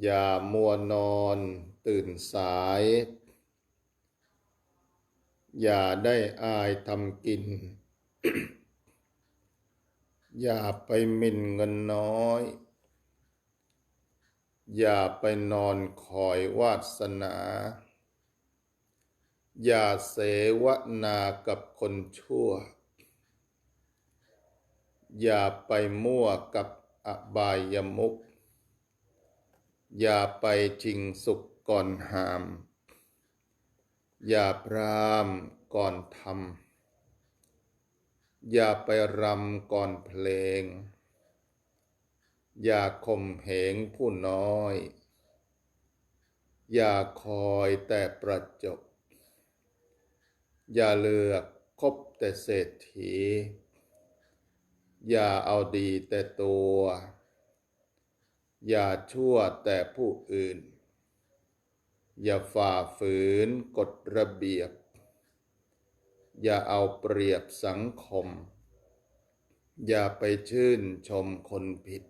อย่ามัวนอนตื่นสาย อย่าได้อายทำกิน อย่าไปหมิ่นเงินน้อย อย่าไปนอนคอยวาสนา อย่าเสวนากับคนชั่ว อย่าไปมั่วกับอบายมุก อย่าไปจิงสุขก่อนหาม อย่าพรามก่อนทำอย่าไปรำก่อนเพลง อย่าข่มเหงผู้น้อย อย่าคอยแต่ประจบ อย่าเลือกคบแต่เศรษฐี อย่าเอาดีแต่ตัว อย่าชั่วแต่ผู้อื่น อย่าฝ่าฝืนกฎระเบียบ อย่าเอาเปรียบสังคม อย่าไปชื่นชมคนผิด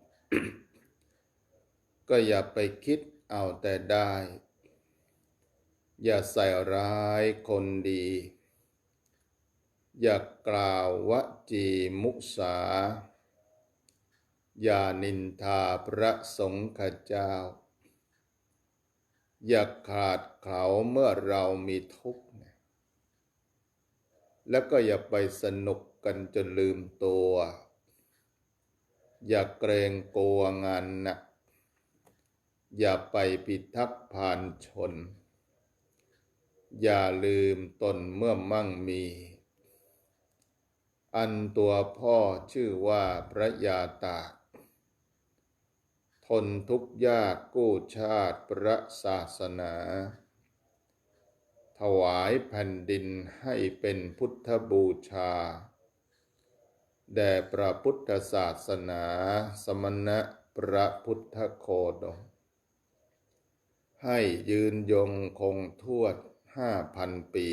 ก็อย่าไปคิดเอาแต่ได้ อย่าใส่ร้ายคนดี อย่ากล่าววจีมุสา อย่านินทาพระสงฆ์ข้าเจ้า อย่าขาดเขาเมื่อเรามีทุกข์แล้วก็อย่าไปสนุกกันจนลืมตัว อย่าเกรงกลัวงานหนัก อย่าไปพิทักษ์ผ่านชน อย่าลืมตนเมื่อมั่งมี อันตัวพ่อชื่อว่าพระยาตาก ทนทุกข์ยากกู้ชาติพระศาสนา ถวายแผ่นดินให้เป็นพุทธบูชา แด่พระพุทธศาสนาสมณะพระพุทธโคดม ให้ยืนยงคงทวดห้าพันปี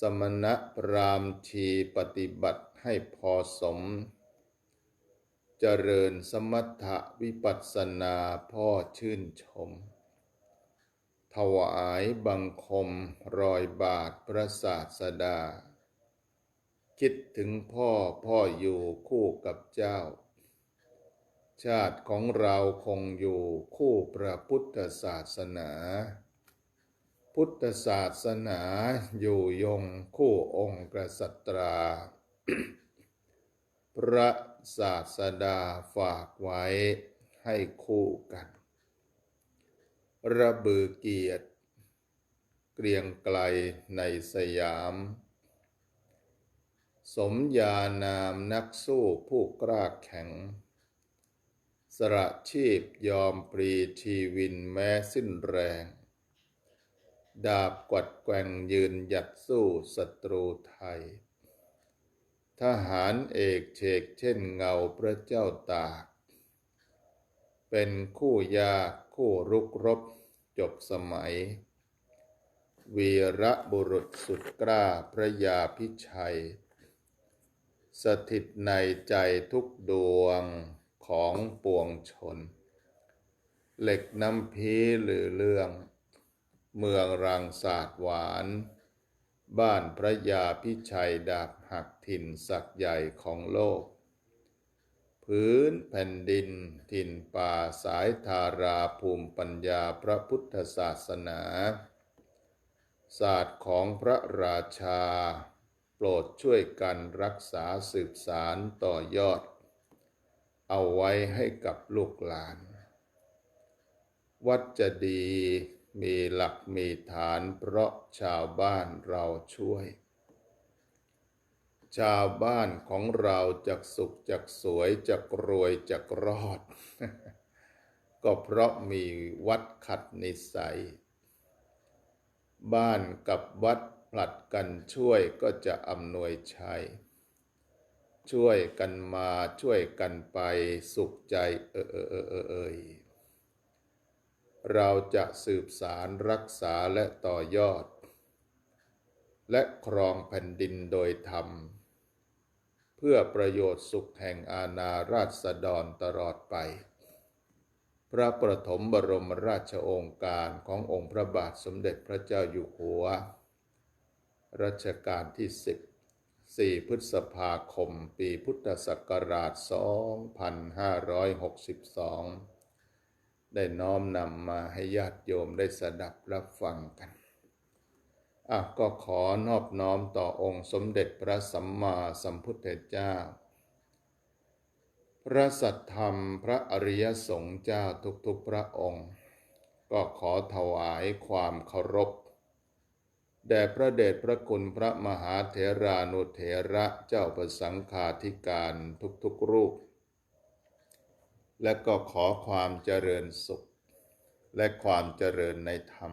สมณะพรามชีปฏิบัติให้พอสม เจริญสมถะวิปัสสนาพ่อชื่นชม ถวายบังคมรอยบาทพระศาสดา คิดถึงพ่อพ่ออยู่คู่กับเจ้า ชาติของเราคงอยู่คู่พระพุทธศาสนา พุทธศาสนาอยู่ยงคู่องค์กษัตราพระ ศาสดาฝากไว้ให้คู่กัน ระเบือเกียรติ เกรียงไกลในสยาม สมญานามนักสู้ผู้กล้าแข็งสละชีพยอมปรีชีวินแม้สิ้นแรง ดาบกวัดแกว่งยืนหยัดสู้ศัตรูไทย ทหารเอกเชกเช่นเงาพระเจ้าตาก เป็นคู่ยาคู่รุกรบจบสมัย วีระบุรุษสุดกล้าพระยาพิชัย สถิตในใจทุกดวงของปวงชน เหล็กน้ำพีหรือเรื่อง เมืองรังศาสตร์หวาน บ้านพระยาพิชัยดาบหัก ถิ่นศักใหญ่ของโลก พื้นแผ่นดินถิ่นป่าสายธาราภูมิปัญญาพระพุทธศาสนา ศาสตร์ของพระราชา โปรดช่วยกันรักษาสืบสารต่อยอด เอาไว้ให้กับลูกหลาน วัดจะดีมีหลักมีฐานเพราะชาวบ้านเราช่วย ชาวบ้านของเราจักสุขจักสวยจักรวยจักรอด ก็เพราะมีวัดขัดนิสัย บ้านกับวัดผลัดกันช่วยก็จะอำนวยชัย ช่วยกันมาช่วยกันไปสุขใจเออเออเออเออเอยเราจะสืบสารรักษาและต่อยอด และครองแผ่นดินโดยธรรม เพื่อประโยชน์สุขแห่งอาณาราษฎรตลอดไป พระประถมบรมราชโองการขององค์พระบาทสมเด็จพระเจ้าอยู่หัว รัชกาลที่ 10 4 พฤษภาคม ปีพุทธศักราช 2562 ได้น้อมนำมาให้ญาติโยมได้สดับรับฟังกัน อะก็ขอนอบน้อมต่อองค์สมเด็จพระสัมมาสัมพุทธเจ้า พระสัทธรรมพระอริยสงฆ์เจ้าทุกๆพระองค์ ก็ขอถวายความเคารพแด่พระเดชพระคุณพระมหาเถรานุเถระเจ้าประสังฆาธิการทุกๆรูป และก็ขอความเจริญสุข และความเจริญในธรรม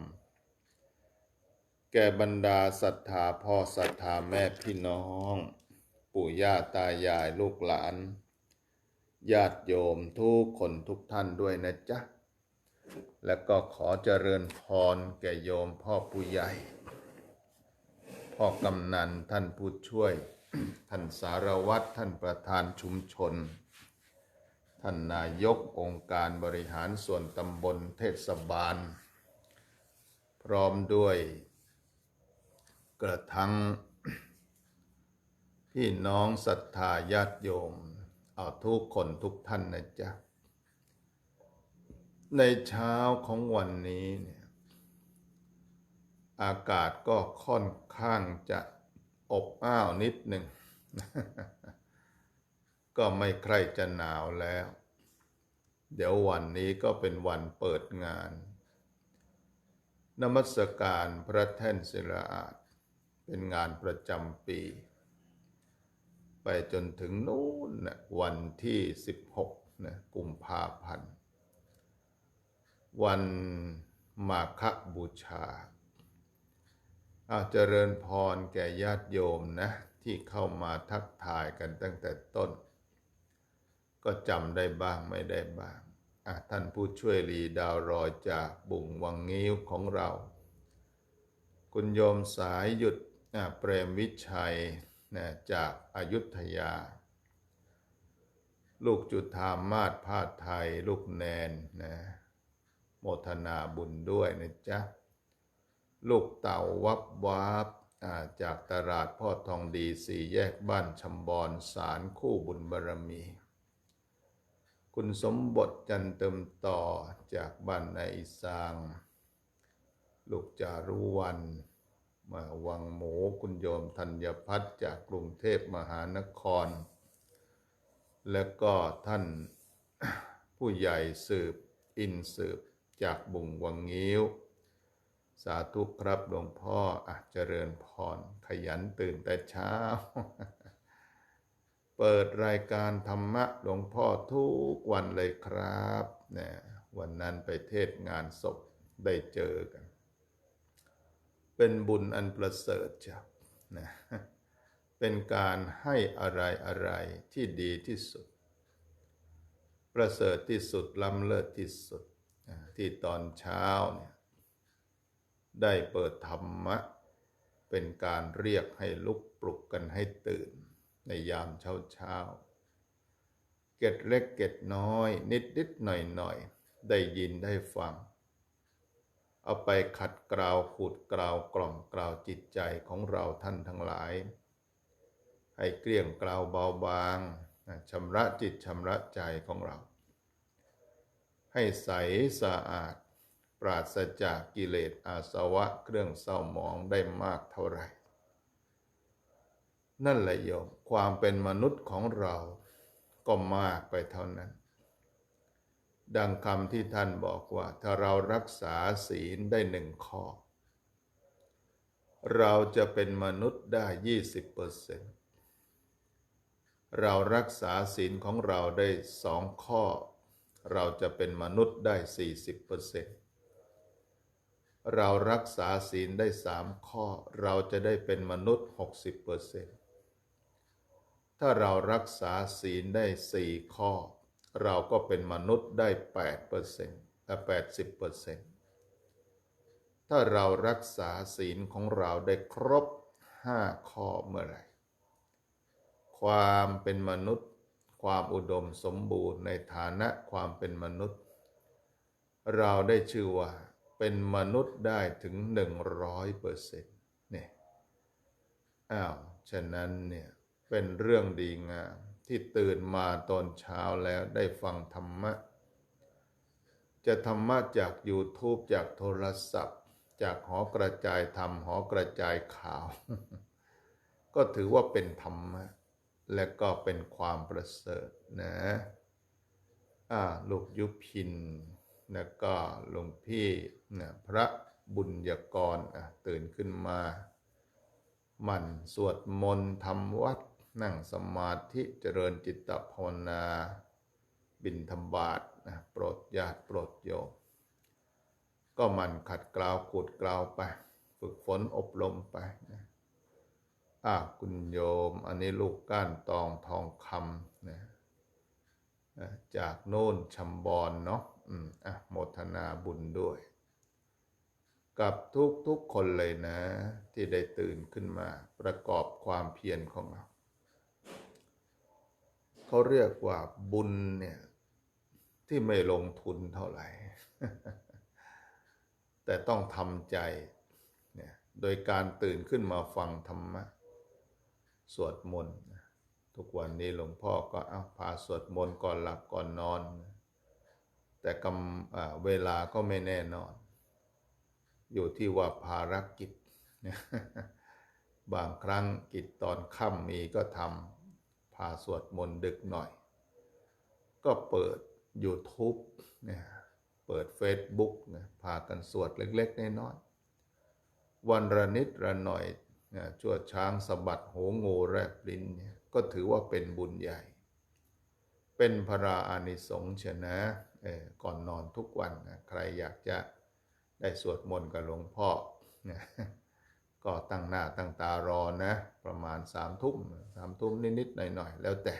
แก่บรรดาศรัทธาพ่อศรัทธาแม่พี่น้อง ปู่ย่าตายายลูกหลาน ญาติโยมทุกคนทุกท่านด้วยนะจ๊ะ และก็ขอเจริญพรแก่โยมพ่อผู้ใหญ่ พ่อกำนันท่านผู้ช่วย ท่านสารวัตรท่านประธานชุมชน ท่านนายกองค์การบริหารส่วนตำบลเทศบาล พร้อมด้วย กระทั่งพี่น้องศรัทธาญาติโยม เอาทุกคนทุกท่านนะจ๊ะ ในเช้าของวันนี้เนี่ยอากาศก็ค่อนข้างจะอบอ้าวนิดหนึ่ง ก็ไม่ใครจะหนาวแล้ว เดี๋ยววันนี้ก็เป็นวันเปิดงาน นมัสการพระแท่นศิลาอาด เป็นงานประจำปี ไปจนถึงนู้นนะวันที่ 16นะกุมภาพันธ์ วันมาฆบูชาอาเจริญพรแก่ญาติโยมนะที่เข้ามาทักทายกันตั้งแต่ต้น ก็จำได้บ้างไม่ได้บ้างท่านผู้ช่วยรีดาวรอยจากบุงวังงิ้วของเรา คุณโยมสายหยุด เปรมวิชัยนะจากอายุทยา ลูกจุธามาศพาดไทย ลูกแนนนะโมทนาบุญด้วยนะจ๊ะ ลูกเต่าวับวับจากตลาดพ่อทองดีสี่แยกบ้านชำบอนสารคู่บุญบารมี คุณสมบทจันเติมต่อจากบ้านนายอีสาง ลูกจารุวัน มาวังหมูคุณโยมธัญพัฒน์จากกรุงเทพมหานคร และก็ท่านผู้ใหญ่สืบอินสืบจากบุงวังงิ้ว สาธุครับหลวงพ่ออะเจริญพร ขยันตื่นแต่เช้า เปิดรายการธรรมะหลวงพ่อทุกวันเลยครับเนี่ยวันนั้นไปเทศงานศพได้เจอกัน เป็นบุญอันประเสริฐจ้ะนะเป็นการให้อะไรอะไรที่ดีที่สุด ประเสริฐที่สุดล้ำเลิศที่สุด ที่ตอนเช้าเนี่ยได้เปิดธรรมะ เป็นการเรียกให้ลุกปลุกกันให้ตื่น ในยามเช้าเช้าเก็ดเล็กเก็ดน้อย นิดนิดหน่อยหน่อยได้ยินได้ฟัง เอาไปขัดกลาวขูดกลาวกล่อมกลาวจิตใจของเราท่านทั้งหลาย ให้เกลี้ยงกลาวเบาบางชำระจิตชำระใจของเรา ให้ใสสะอาด ปราศจากกิเลสอาสวะเครื่องเศร้าหมองได้มากเท่าไหร่ นั่นแหละโยมความเป็นมนุษย์ของเราก็มากไปเท่านั้น ดังคำที่ท่านบอกว่าถ้าเรารักษาศีลได้หนึ่งข้อ เราจะเป็นมนุษย์ได้ยี่สิบเปอร์เซ็นต์เรารักษาศีลของเราได้สองข้อ เราจะเป็นมนุษย์ได้สี่สิบเปอร์เซ็นต์เรารักษาศีลได้สามข้อ เราจะได้เป็นมนุษย์หกสิบเปอร์เซ็นต์ถ้าเรารักษาศีลได้สี่ข้อ เราก็เป็นมนุษย์ได้แปดเปอร์เซ็นต์แปดสิบเปอร์เซ็นต์ถ้าเรารักษาศีลของเราได้ครบห้าข้อเมื่อไหร่ ความเป็นมนุษย์ ความอุดมสมบูรณ์ในฐานะความเป็นมนุษย์ เราได้ชื่อว่าเป็นมนุษย์ได้ถึงหนึ่งร้อยเปอร์เซ็นต์เนี่ย อ้าว ฉะนั้นเนี่ย เป็นเรื่องดีงาม ที่ตื่นมาตอนเช้าแล้วได้ฟังธรรมะ จะธรรมะจาก YouTube จากโทรศัพท์ จากหอกระจายธรรมหอกระจายข่าว ก็ถือว่าเป็นธรรมะ และก็เป็นความประเสริฐนะอ่าลูกยุพินแล้วก็หลวงพี่นะพระบุญยกรตื่นขึ้นมาหมันสวดมนต์ทำวัด นั่งสมาธิเจริญจิตภาวนา บินธบาตนะโปรดญาติโปรดโยมก็มันขัดกลาวขูดกลาวไป ฝึกฝนอบรมไปนะอ่าคุณโยม อันนี้ลูกก้านตองทองคำนะจากโน่นชัมบอนเนาะอืมอะโมทนาบุญด้วย กับทุกทุกๆคนเลยนะ ที่ได้ตื่นขึ้นมาประกอบความเพียรของเรา เขาเรียกว่าบุญเนี่ยที่ไม่ลงทุนเท่าไหร่ แต่ต้องทำใจเนี่ยโดยการตื่นขึ้นมาฟังธรรมะ สวดมนต์ทุกวันนี้หลวงพ่อก็เอาพาสวดมนต์ก่อนหลับก่อนนอน แต่กำเวลาก็ไม่แน่นอน อยู่ที่ว่าภารกิจ บางครั้งกิจตอนค่ำมีก็ทำ พาสวดมนต์ดึกหน่อย ก็เปิด YouTube เนี่ยเปิด Facebook นะพากันสวดเล็กๆน้อยๆวันระนิดระหน่อยนะชั่วช้างสะบัดโหงูแรบลิ้นเนี่ยก็ถือว่าเป็นบุญใหญ่ เป็นพระราอานิสงส์ชนะเออก่อนนอนทุกวันนะใครอยากจะได้สวดมนต์กับหลวงพ่อนะ ก็ตั้งหน้าตั้งตารอนะ ประมาณสามทุ่มสามทุ่มนิดๆหน่อยๆ แล้วแต่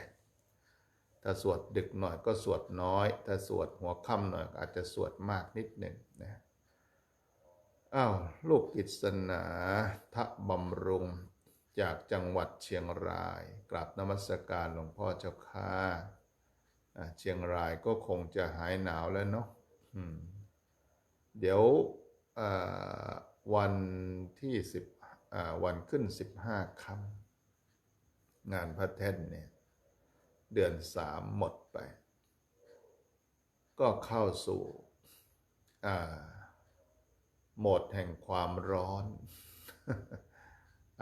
ถ้าสวดดึกหน่อยก็สวดน้อย ถ้าสวดหัวค่ำหน่อยอาจจะสวดมากนิดหนึ่งนะอ้าวลูกกิษณาทะบำรุงจากจังหวัดเชียงราย กราบนมัสการหลวงพ่อเจ้าค่ะเชียงรายก็คงจะหายหนาวแล้วเนาะเดี๋ยววันที่สิบ วันขึ้นสิบห้าค่ำงานพระแท่นเนี่ย เดือนสามหมดไป ก็เข้าสู่โหมดแห่งความร้อน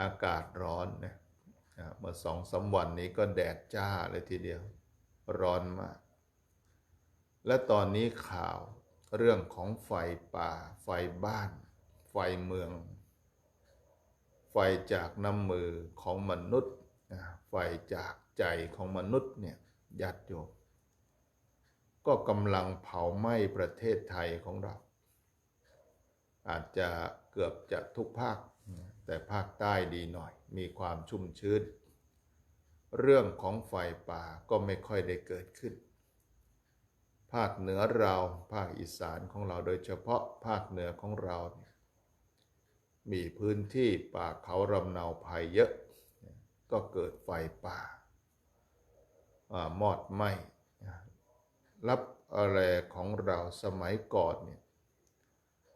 อากาศร้อนนะอ่าเมื่อสองสามวันนี้ก็แดดจ้าเลยทีเดียว ร้อนมาก และตอนนี้ข่าวเรื่องของไฟป่า ไฟบ้าน ไฟเมือง ไฟจากน้ำมือของมนุษย์ไฟจากใจของมนุษย์เนี่ยยัดโยมก็กำลังเผาไหม้ประเทศไทยของเรา อาจจะเกือบจะทุกภาค แต่ภาคใต้ดีหน่อย มีความชุ่มชื้น เรื่องของไฟป่าก็ไม่ค่อยได้เกิดขึ้น ภาคเหนือเราภาคอีสานของเราโดยเฉพาะภาคเหนือของเราเมีพื้นที่ป่าเขาลำเนาภัยเยอะ ก็เกิดไฟป่าอมอดไหมรับอะไรของเราสมัยก่อนเนี่ย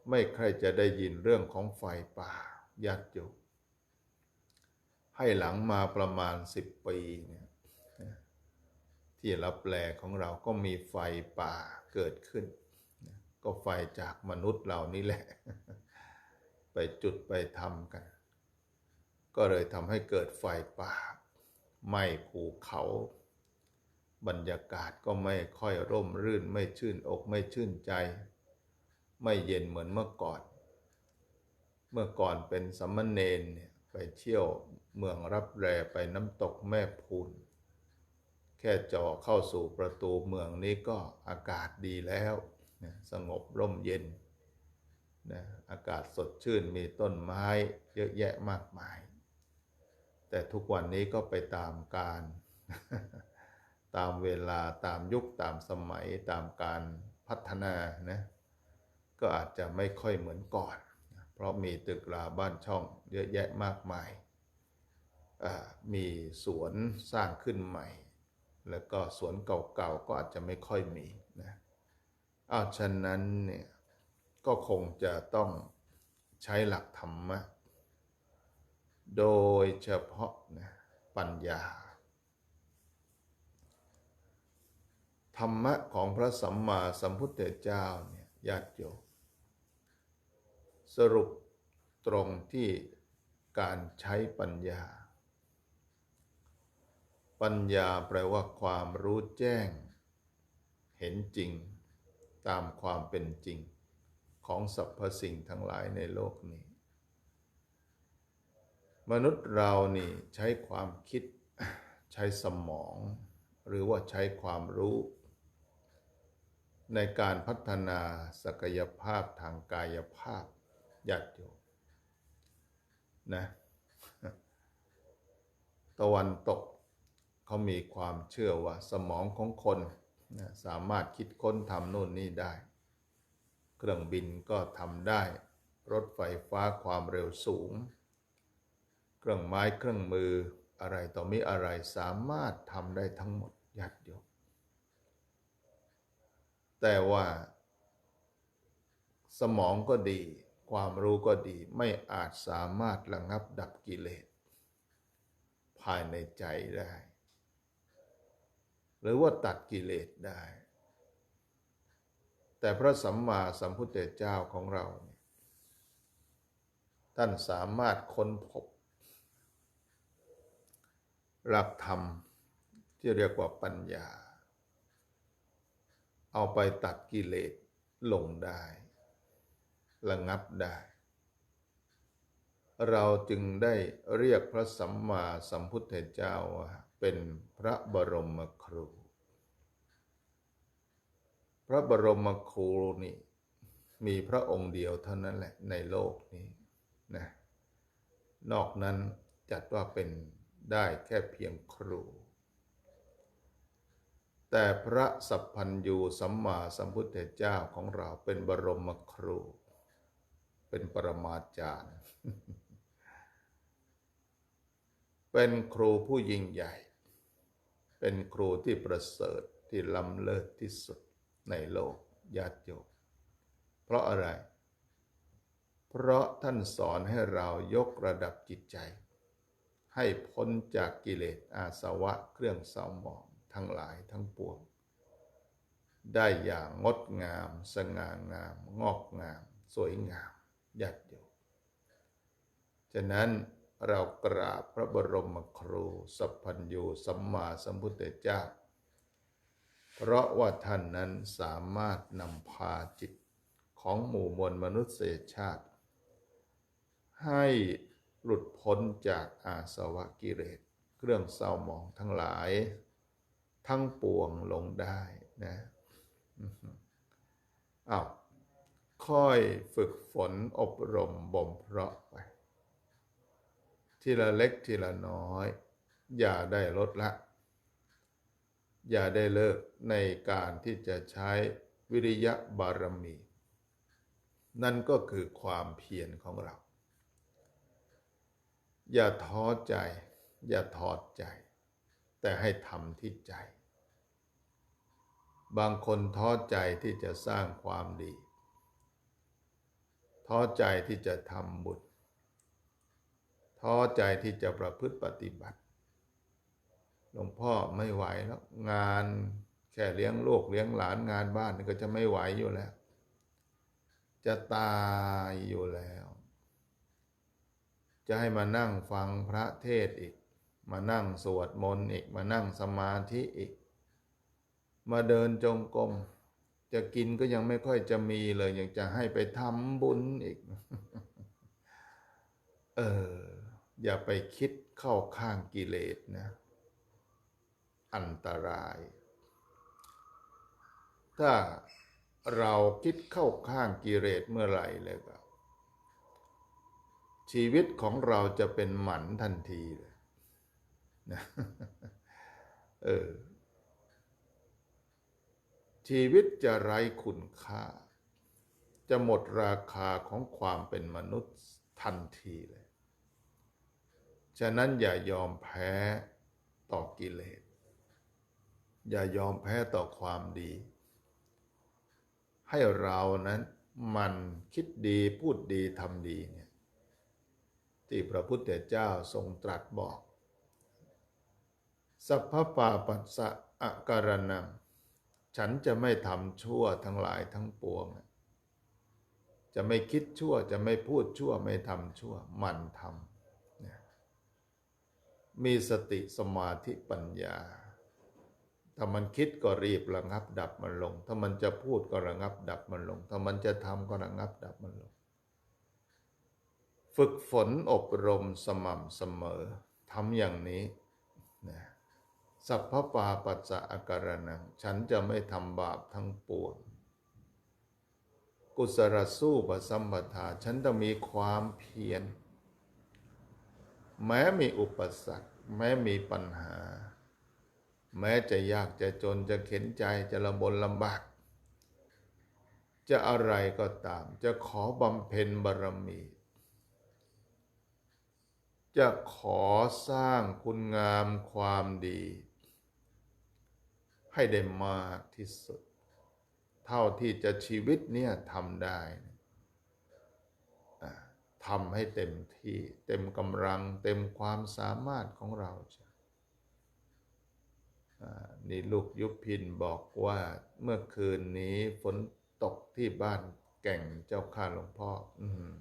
ไม่ใครจะได้ยินเรื่องของไฟป่ายัดอยู่ให้หลังมาประมาณสิบปีเนี่ยที่รับแลของเราก็มีไฟป่าเกิดขึ้น ก็ไฟจากมนุษย์เรานี่แหละ ไปจุดไปทำกัน ก็เลยทำให้เกิดไฟป่าไหม้ภูเขา บรรยากาศก็ไม่ค่อยร่มรื่นไม่ชื่นอกไม่ชื่นใจ ไม่เย็นเหมือนเมื่อก่อน เมื่อก่อนเป็นสัมมเนนเนี่ยไปเที่ยวเมืองรับแรไปน้ำตกแม่พูนแค่จอเข้าสู่ประตูเมืองนี้ก็อากาศดีแล้ว สงบร่มเย็น นะอากาศสดชื่นมีต้นไม้เยอะแยะมากมาย แต่ทุกวันนี้ก็ไปตามการ ตามเวลาตามยุคตามสมัยตามการพัฒนานะก็อาจจะไม่ค่อยเหมือนก่อน เพราะมีตึกราบ้านช่องเยอะแยะมากมาย มีสวนสร้างขึ้นใหม่ แล้วก็สวนเก่าๆก็อาจจะไม่ค่อยมีนะอาฉะนั้นเนี่ย ก็คงจะต้องใช้หลักธรรมะ โดยเฉพาะนะปัญญา ธรรมะของพระสัมมาสัมพุทธเจ้าเนี่ยญาติโยมสรุปตรงที่การใช้ปัญญา ปัญญาแปลว่าความรู้แจ้ง เห็นจริง ตามความเป็นจริง ของสรรพสิ่งทั้งหลายในโลกนี้ มนุษย์เรานี่ใช้ความคิดใช้สมอง หรือว่าใช้ความรู้ ในการพัฒนาศักยภาพทางกายภาพญาติโยมนะตะวันตกเขามีความเชื่อว่าสมองของคนสามารถคิดค้นทำโน่นนี่ได้ เครื่องบินก็ทำได้ รถไฟฟ้าความเร็วสูง เครื่องไม้เครื่องมืออะไรต่อมีอะไรสามารถทำได้ทั้งหมดญาติโยมแต่ว่า สมองก็ดี ความรู้ก็ดีไม่อาจสามารถระงับดับกิเลส ภายในใจได้ หรือว่าตัดกิเลสได้ แต่พระสัมมาสัมพุทธเจ้าของเราเนี่ยท่านสามารถค้นพบ หลักธรรมที่เรียกว่าปัญญา เอาไปตัดกิเลสลงได้ ระงับได้ เราจึงได้เรียกพระสัมมาสัมพุทธเจ้าว่าเป็นพระบรมครู พระบรมครูนี่มีพระองค์เดียวเท่านั้นแหละในโลกนี้นะนอกนั้นจัดว่าเป็นได้แค่เพียงครู แต่พระสัพพัญญูสัมมาสัมพุทธเจ้าของเราเป็นบรมครู เป็นปรมาจารย์ เป็นครูผู้ยิ่งใหญ่ เป็นครูที่ประเสริฐที่ล้ำเลิศที่สุด ในโลกญาติโยมเพราะอะไร เพราะท่านสอนให้เรายกระดับจิตใจ ให้พ้นจากกิเลสอาสวะเครื่องเศร้าหมองทั้งหลายทั้งปวง ได้อย่างงดงาม สง่างาม งอกงาม สวยงามญาติโยมฉะนั้นเรากราบพระบรมครู สัพพัญญูสัมมาสัมพุทธเจ้า เพราะว่าท่านนั้นสามารถนำพาจิตของหมู่มวลมนุษยชาติ ให้หลุดพ้นจากอาสวะกิเลสเครื่องเศร้าหมองทั้งหลาย ทั้งปวงลงได้นะอ้าวค่อยฝึกฝนอบรมบ่มเพาะไป ทีละเล็กทีละน้อย อย่าได้ลดละ อย่าได้เลิกในการที่จะใช้วิริยะบารมี นั่นก็คือความเพียรของเรา อย่าท้อใจ อย่าถอดใจ แต่ให้ทำที่ใจ บางคนท้อใจที่จะสร้างความดี ท้อใจที่จะทำบุญท้อใจที่จะประพฤติปฏิบัติ หลวงพ่อไม่ไหวแล้วงานแค่เลี้ยงลูกเลี้ยงหลานงานบ้านก็จะไม่ไหวอยู่แล้ว จะตายอยู่แล้ว จะให้มานั่งฟังพระเทศอีก มานั่งสวดมนต์อีก มานั่งสมาธิอีก มาเดินจงกรมจะกินก็ยังไม่ค่อยจะมีเลยยังจะให้ไปทำบุญอีก เออ อย่าไปคิดเข้าข้างกิเลสนะ อันตราย ถ้าเราคิดเข้าข้างกิเลสเมื่อไหร่เลยก็ชีวิตของเราจะเป็นหมันทันทีเลยนะเออชีวิตจะไร้คุณค่า จะหมดราคาของความเป็นมนุษย์ทันทีเลย ฉะนั้นอย่ายอมแพ้ต่อกิเลส อย่ายอมแพ้ต่อความดี ให้เรานั้นมันคิดดีพูดดีทำดีเนี่ยที่พระพุทธเจ้าทรงตรัสบอก สัพพปาปัสสะอาการนังฉันจะไม่ทำชั่วทั้งหลายทั้งปวง จะไม่คิดชั่วจะไม่พูดชั่วไม่ทำชั่ว มันทำมีสติสมาธิปัญญา ถ้ามันคิดก็รีบระงับ ดับมันลง ถ้ามันจะพูดก็ระงับ ดับมันลง ถ้ามันจะทำก็ระงับ ดับมันลง ฝึกฝนอบรมสม่ำเสมอทำอย่างนี้นะสัพพปาปัสสะอาการนัง ฉันจะไม่ทำบาปทั้งปวง กุศลสู้ปสัมปทา ฉันจะมีความเพียร แม้มีอุปสรรค แม้มีปัญหา แม้จะยากจะจนจะเข็นใจจะลำบนลำบาก จะอะไรก็ตาม จะขอบำเพ็ญบารมี จะขอสร้างคุณงามความดี ให้ได้มากที่สุด เท่าที่จะชีวิตเนี่ยทำได้ทำให้เต็มที่ เต็มกำลัง เต็มความสามารถของเราจะอ่า นี่ลูกยุพินบอกว่าเมื่อคืนนี้ฝนตกที่บ้านแก่งเจ้าข้าหลวงพ่อ อืม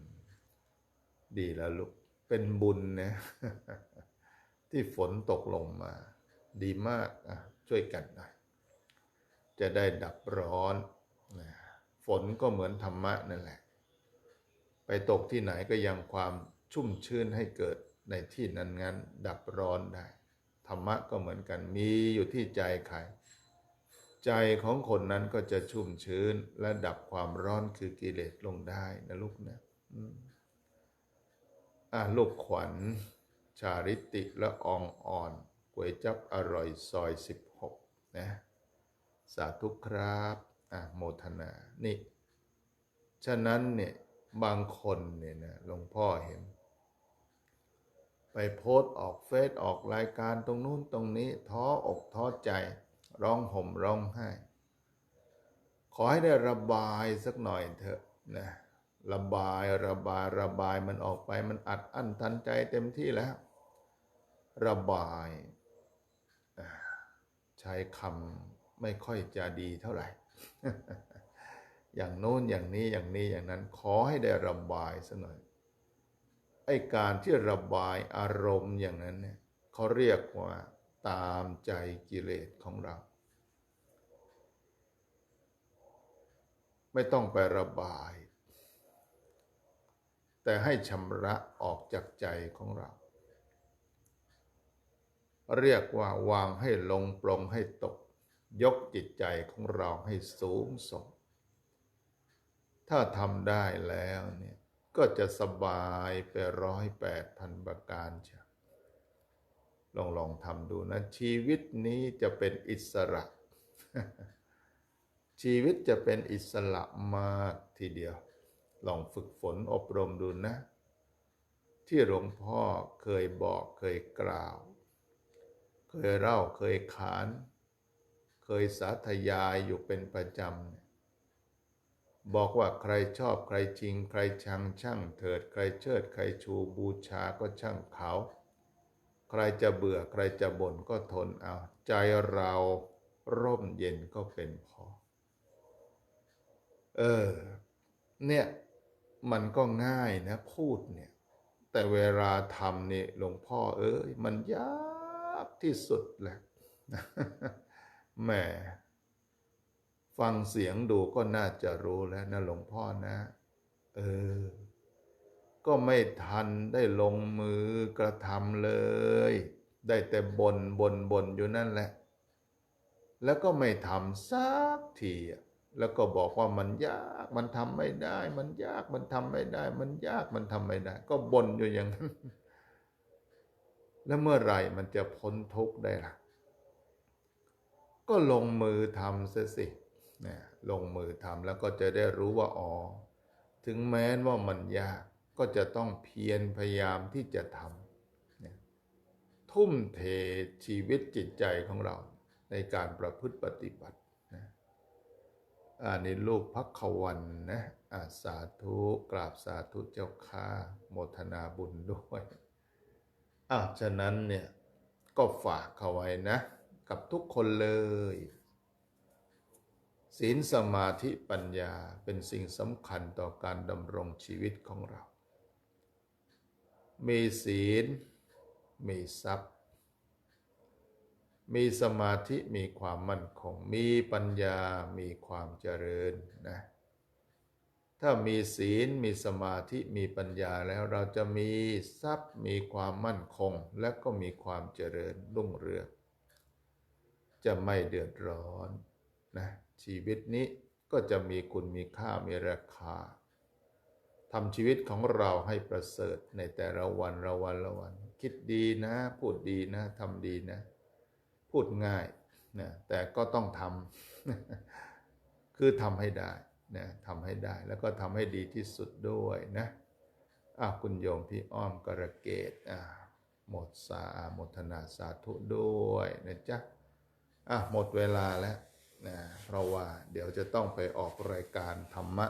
ดีแล้วลูก เป็นบุญนะ ที่ฝนตกลงมา ดีมากอะช่วยกันหน่อย จะได้ดับร้อนนะฝนก็เหมือนธรรมะนั่นแหละ ไปตกที่ไหนก็ยังความชุ่มชื้นให้เกิดในที่นั้นงั้น ดับร้อนได้ ธรรมะก็เหมือนกันมีอยู่ที่ใจใครใจของคนนั้นก็จะชุ่มชื้นและดับความร้อนคือกิเลสลงได้นะลูกนะอืมอะลูกขวัญ ชาริติและอองอ่อนก๋วยจับอร่อยซอยสิบหกนะ สาธุครับอะโมทนา นี่ ฉะนั้นเนี่ยบางคนเนี่ยนะหลวงพ่อเห็น ไปโพสต์ออกเฟซออกรายการตรงนู้นตรงนี้ท้ออกท้อใจ ร้องห่มร้องไห้ ขอให้ได้ระบายสักหน่อยเถอะนะระบายระบายระบายมันออกไปมันอัดอั้นทันใจเต็มที่แล้ว ระบายใช้คำไม่ค่อยจะดีเท่าไหร่ อย่างโน้นอย่างนี้อย่างนี้อย่างนั้น ขอให้ได้ระบายสักหน่อย ไอการที่ระบายอารมณ์อย่างนั้นเนี่ยเขาเรียกว่าตามใจกิเลสของเรา ไม่ต้องไประบาย แต่ให้ชำระออกจากใจของเรา เรียกว่าวางให้ลงปลงให้ตก ยกจิตใจของเราให้สูงส่ง ถ้าทำได้แล้วเนี่ย ก็จะสบายไปร้อยแปดพันประการเชียลองลองทำดูนะ ชีวิตนี้จะเป็นอิสระ ชีวิตจะเป็นอิสระมากทีเดียว ลองฝึกฝนอบรมดูนะ ที่หลวงพ่อเคยบอกเคยกล่าว เคยเล่าเคยขาน เคยสาธยายอยู่เป็นประจำเนี่ย บอกว่าใครชอบใครจริง ใครชังช่างเถิด ใครเชิด ใครชูบูชาก็ช่างเขา ใครจะเบื่อใครจะบ่นก็ทนเอา ใจเราร่มเย็นก็เป็นพอ เออ เนี่ย มันก็ง่ายนะพูดเนี่ย แต่เวลาทำนี่หลวงพ่อเอ้ย มันยากที่สุดแหละแหม ฟังเสียงดูก็น่าจะรู้แล้วนะหลวงพ่อนะ เออ ก็ไม่ทันได้ลงมือกระทำเลย ได้แต่บนบนบนอยู่นั่นแหละ แล้วก็ไม่ทำสักทีแล้วก็บอกว่ามันยาก มันทำไม่ได้ มันยาก มันทำไม่ได้ มันยาก มันทำไม่ได้ ก็บ่นอยู่อย่างนั้น แล้วเมื่อไหร่มันจะพ้นทุกข์ได้ล่ะ ก็ลงมือทำเสียสิ นะลงมือทำแล้วก็จะได้รู้ว่าอ๋อถึงแม้ว่ามันยากก็จะต้องเพียรพยายามที่จะทำนี่ยทุ่มเทชีวิตจิตใจของเราในการประพฤติปฏิบัตินะอ่านี่ลูกพักขวันนะอาสาธุกราบสาธุเจ้าค่าโมทนาบุญด้วยอ่าฉะนั้นเนี่ยก็ฝากเขาไว้นะ กับทุกคนเลย ศีลสมาธิปัญญาเป็นสิ่งสำคัญต่อการดำรงชีวิตของเรา มีศีล มีทรัพย์ มีสมาธิมีความมั่นคง มีปัญญามีความเจริญนะถ้ามีศีลมีสมาธิมีปัญญาแล้วเราจะมีทรัพย์มีความมั่นคง และก็มีความเจริญรุ่งเรืองจะไม่เดือดร้อนนะ ชีวิตนี้ก็จะมีคุณมีค่ามีราคาทำชีวิตของเราให้ประเสริฐในแต่ละวันละวันละวัน คิดดีนะ พูดดีนะทำดีนะ พูดง่ายนะแต่ก็ต้องทำคือทำให้ได้นะทำให้ได้แล้วก็ทำให้ดีที่สุดด้วยนะอะคุณโยมพี่อ้อมกระเกตอะหมดสาหมดธนาสาธุด้วยนะจ๊ะอะหมดเวลาแล้ว นะเพราะว่าเดี๋ยวจะต้องไปออกรายการธรรมะ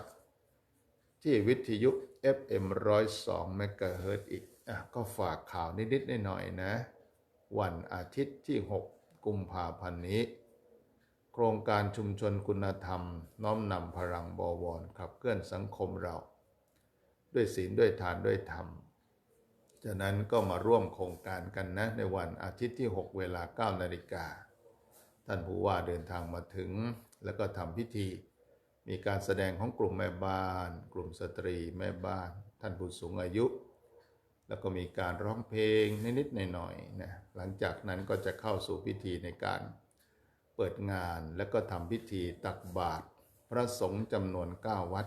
ที่วิทยุ FM 102 MHz อีกอะก็ฝากข่าวนิดๆหน่อยๆนะ วันอาทิตย์ที่ 6 กุมภาพันธ์นี้ โครงการชุมชนคุณธรรม น้อมนำพลังบวรขับเคลื่อนสังคมเรา ด้วยศีลด้วยทานด้วยธรรมฉะนั้นก็มาร่วมโครงการกันนะ ในวันอาทิตย์ที่ 6 เวลา 9 นาฬิกา ท่านผู้ว่าเดินทางมาถึง แล้วก็ทำพิธี มีการแสดงของกลุ่มแม่บ้าน กลุ่มสตรีแม่บ้าน ท่านผู้สูงอายุ แล้วก็มีการร้องเพลงนิดๆหน่อยๆนะหลังจากนั้นก็จะเข้าสู่พิธีในการเปิดงานแล้วก็ทำพิธีตักบาตรพระสงฆ์จำนวน 9 วัด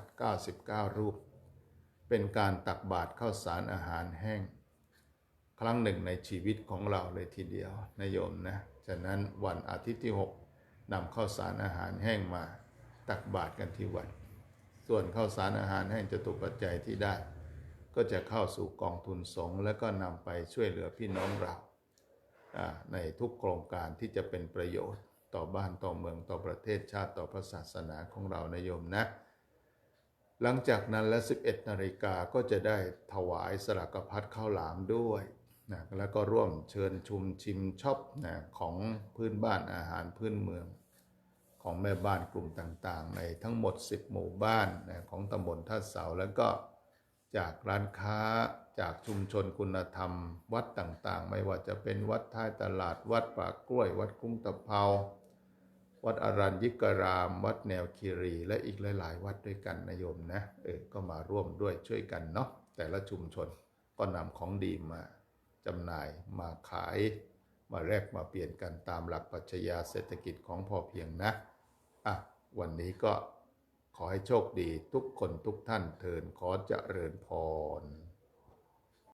99 รูป เป็นการตักบาตรข้าวสารอาหารแห้ง ครั้งหนึ่งในชีวิตของเราเลยทีเดียวนะโยมนะ ฉะนั้นวันอาทิตย์ที่ 6นำข้าวสารอาหารแห้งมาตักบาตรกันที่วัด ส่วนข้าวสารอาหารแห้งจะตุปัจจัยที่ได้ ก็จะเข้าสู่กองทุนสงฆ์แล้วก็นำไปช่วยเหลือพี่น้องเราในทุกโครงการที่จะเป็นประโยชน์ต่อบ้านต่อเมืองต่อประเทศชาติต่อพระศาสนาของเรานโยมนะ หลังจากนั้นและ 11 นาฬิกาก็จะได้ถวายสลักพัดข้าวหลามด้วย นะแล้วก็ร่วมเชิญชุมชิมช็อปนะของพื้นบ้านอาหารพื้นเมือง ของแม่บ้านกลุ่มต่างๆ ในทั้งหมด 10 หมู่บ้านนะของตำบลท่าเสาแล้วก็จากร้านค้าจากชุมชนคุณธรรม วัดต่างๆ ไม่ว่าจะเป็นวัดท้ายตลาดวัดป่ากล้วย วัดกุ้งตะเภาวัดอรัญญิกราม วัดแนวคีรี และอีกหลาย ๆ วัดด้วยกันนะโยมนะเออก็มาร่วมด้วยช่วยกันเนาะแต่ละชุมชนก็นำของดีมา จำหน่ายมาขายมาแลกมาเปลี่ยนกันตามหลักปรัชญาเศรษฐกิจของพอเพียงนะอะวันนี้ก็ขอให้โชคดีทุกคนทุกท่านเทินขอเจริญพร